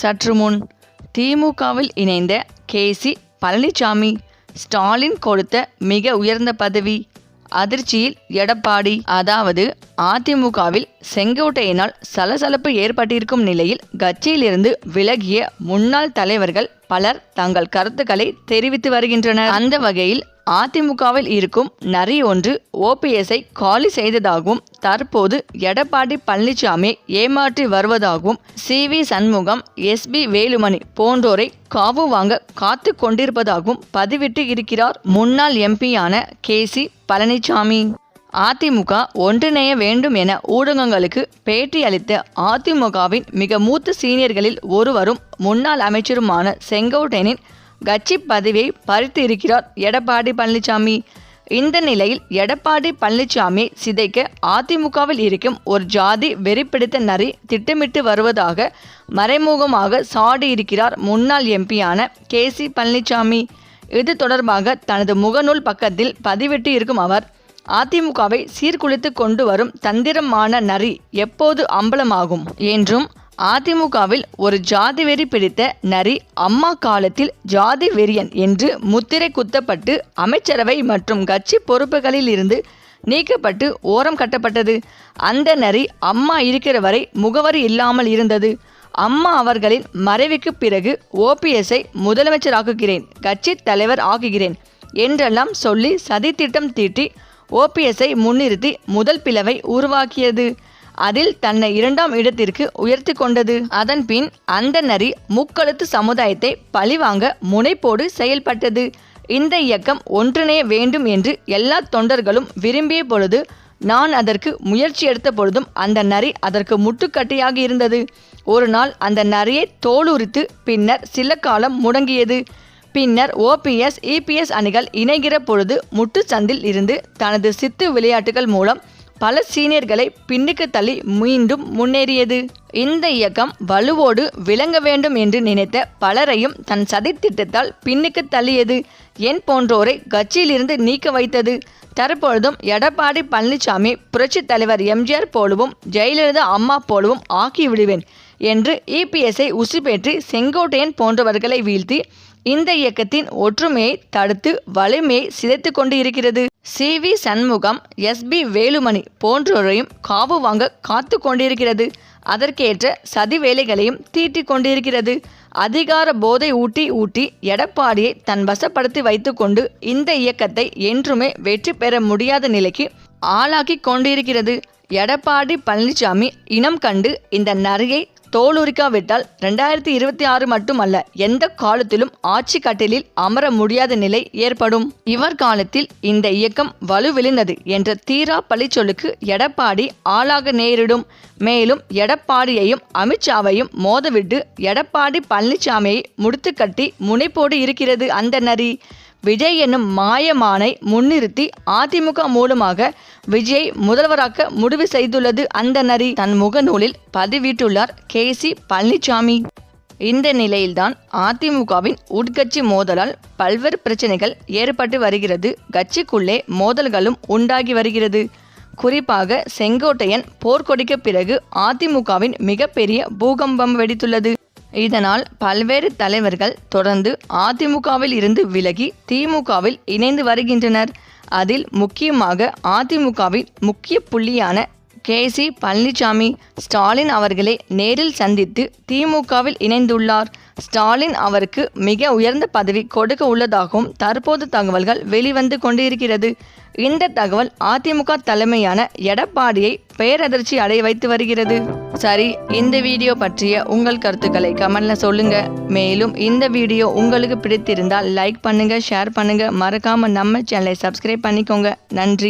சற்று முன் திமுகவில் இணைந்த கேசி பழனிசாமி ஸ்டாலின் கொடுத்த மிக உயர்ந்த பதவி அதிர்ச்சியில் எடப்பாடி. அதாவது அதிமுகவில் செங்கோட்டையினால் சலசலப்பு ஏற்பட்டிருக்கும் நிலையில் கட்சியிலிருந்து விலகிய முன்னாள் தலைவர்கள் பலர் தங்கள் கருத்துக்களை தெரிவித்து வருகின்றனர். அந்த வகையில் அதிமுகவில் இருக்கும் நரி ஒன்று ஓபிஎஸ்ஐ காலி செய்ததாகவும் தற்போது எடப்பாடி பழனிசாமி ஏமாற்றி வருவதாகவும் C V Shanmugam S P Velumani போன்றோரை காவு வாங்க காத்து கொண்டிருப்பதாகவும் பதிவிட்டு இருக்கிறார் முன்னாள் எம்பியான கே சி பழனிசாமி. அதிமுக ஒன்றிணைய வேண்டும் என ஊடகங்களுக்கு பேட்டி அளித்த அதிமுகவின் மிக மூத்த சீனியர்களில் ஒருவரும் முன்னாள் அமைச்சருமான செங்கோட்டையனின் கட்சி பதவியை பறித்து இருக்கிறார் எடப்பாடி பழனிசாமி. இந்த நிலையில் எடப்பாடி பழனிசாமி சிதைக்க அதிமுகவில் இருக்கும் ஒரு ஜாதி வெறிப்பிடித்த நரி திட்டமிட்டு வருவதாக மறைமுகமாக சாடியிருக்கிறார் முன்னாள் எம்பியான கே சி பழனிசாமி. இது தொடர்பாக தனது முகநூல் பக்கத்தில் பதிவிட்டு இருக்கும் அவர் அதிமுகவை சீர்குலைத்து கொண்டு வரும் தந்திரமான நரி எப்போது அம்பலமாகும் என்றும் அதிமுகவில் ஒரு ஜாதி வெறி பிடித்த நரி அம்மா காலத்தில் ஜாதி வெறியன் என்று முத்திரை குத்தப்பட்டு அமைச்சரவை மற்றும் கட்சி பொறுப்புகளில் இருந்து நீக்கப்பட்டு ஓரம் கட்டப்பட்டது. அந்த நரி அம்மா இருக்கிற வரை முகவரி இல்லாமல் இருந்தது. அம்மா அவர்களின் மறைவுக்கு பிறகு ஓபிஎஸ்ஐ முதலமைச்சராக்குகிறேன் கட்சி தலைவர் ஆக்குகிறேன் என்றெல்லாம் சொல்லி சதித்திட்டம் தீட்டி ஓபிஎஸ்ஐ முன்னிறுத்தி முதல் பிளவை உருவாக்கியது. அதில் தன்னை இரண்டாம் இடத்திற்கு உயர்த்தி கொண்டது. அதன் பின் அந்த நரி முக்கழுத்து சமுதாயத்தை பழிவாங்க முனைப்போடு செயல்பட்டது. இந்த இயக்கம் ஒன்றிணைய வேண்டும் என்று எல்லா தொண்டர்களும் விரும்பிய பொழுது நான் அதற்கு முயற்சி எடுத்த பொழுதும் அந்த நரி அதற்கு முட்டுக்கட்டையாக இருந்தது. ஒரு நாள் அந்த நரியை தோலுரித்து பின்னர் சில காலம் முடங்கியது. பின்னர் ஓபிஎஸ் இபிஎஸ் அணிகள் இணைகிற பொழுது முட்டுச்சந்தில் இருந்து தனது சித்து விளையாட்டுகள் மூலம் பல சீனியர்களை பின்னுக்கு தள்ளி மீண்டும் முன்னேறியது. இந்த இயக்கம் வலுவோடு விளங்க வேண்டும் என்று நினைத்த பலரையும் தன் சதித்திட்டத்தால் பின்னுக்கு தள்ளியது. என் போன்றோரை கட்சியிலிருந்து நீக்க வைத்தது. தற்பொழுதும் எடப்பாடி பழனிசாமி புரட்சித் தலைவர் எம்ஜிஆர் போலவும் ஜெயலலிதா அம்மா போலவும் ஆக்கிவிடுவேன் என்று இபிஎஸ்ஐ உசுப்பேற்றி செங்கோட்டையன் போன்றவர்களை வீழ்த்தி இந்த இயக்கத்தின் ஒற்றுமையை தடுத்து வலிமையை சிதைத்து கொண்டு இருக்கிறது C. V. Shanmugam S. P. Velumani போன்றோரையும் காவு வாங்க காத்து கொண்டிருக்கிறது. அதற்கேற்ற சதி வேலைகளையும் தீட்டிக் கொண்டிருக்கிறது. அதிகார போதை ஊட்டி ஊட்டி எடப்பாடியை தன் வசப்படுத்தி வைத்துக்கொண்டு இந்த இயக்கத்தை என்றுமே வெற்றி பெற முடியாத நிலைக்கு ஆளாக்கி கொண்டிருக்கிறது. எடப்பாடி பழனிசாமி இனம் கண்டு இந்த நரியை தோலுரிக்காவிட்டால் ரெண்டாயிரத்தி இருபத்தி ஆறு மட்டுமல்ல எந்த காலத்திலும் ஆட்சி கட்டிலில் அமர முடியாத நிலை ஏற்படும். இவர் காலத்தில் இந்த இயக்கம் வலுவிழந்தது என்ற தீரா பழிச்சொல்லுக்கு எடப்பாடி ஆளாக நேரிடும். மேலும் எடப்பாடியையும் அமித்ஷாவையும் மோதவிட்டு எடப்பாடி பழனிசாமியை முடித்துக்கட்டி முனைப்போடு இருக்கிறது அந்த நரி. விஜய் என்னும் மாயமானை முன்னிறுத்தி அதிமுக மூலமாக விஜயை முதல்வராக்க முடிவு செய்துள்ளது அந்த நரி. தன் முகநூலில் பதிவிட்டுள்ளார் கே. சி. பழனிசாமி இந்த நிலையில்தான் அதிமுகவின் உட்கட்சி மோதலால் பல்வேறு பிரச்சனைகள் ஏற்பட்டு வருகிறது. கட்சிக்குள்ளே மோதல்களும் உண்டாகி வருகிறது. குறிப்பாக செங்கோட்டையன் போர்க்கொடிக்கு பிறகு அதிமுகவின் மிகப்பெரிய பூகம்பம் வெடித்துள்ளது. இதனால் பல்வேறு தலைவர்கள் தொடர்ந்து அதிமுகவில் இருந்து விலகி திமுகவில் இணைந்து வருகின்றனர். அதில் முக்கியமாக அதிமுகவின் முக்கிய புள்ளியான கே சி பழனிசாமி ஸ்டாலின் அவர்களை நேரில் சந்தித்து திமுகவில் இணைந்துள்ளார். ஸ்டாலின் அவருக்கு மிக உயர்ந்த பதவி கொடுக்க உள்ளதாகவும் தற்போது தகவல்கள் வெளிவந்து கொண்டிருக்கிறது. இந்த தகவல் அதிமுக தலைமையான எடப்பாடியை பேரதிர்ச்சி அடைய வைத்து வருகிறது. சரி இந்த வீடியோ பற்றிய உங்கள் கருத்துக்களை கமெண்ட்ல சொல்லுங்க. மேலும் இந்த வீடியோ உங்களுக்கு பிடித்திருந்தால் லைக் பண்ணுங்க ஷேர் பண்ணுங்க. மறக்காம நம்ம சேனலை சப்ஸ்கிரைப் பண்ணிக்கோங்க. நன்றி.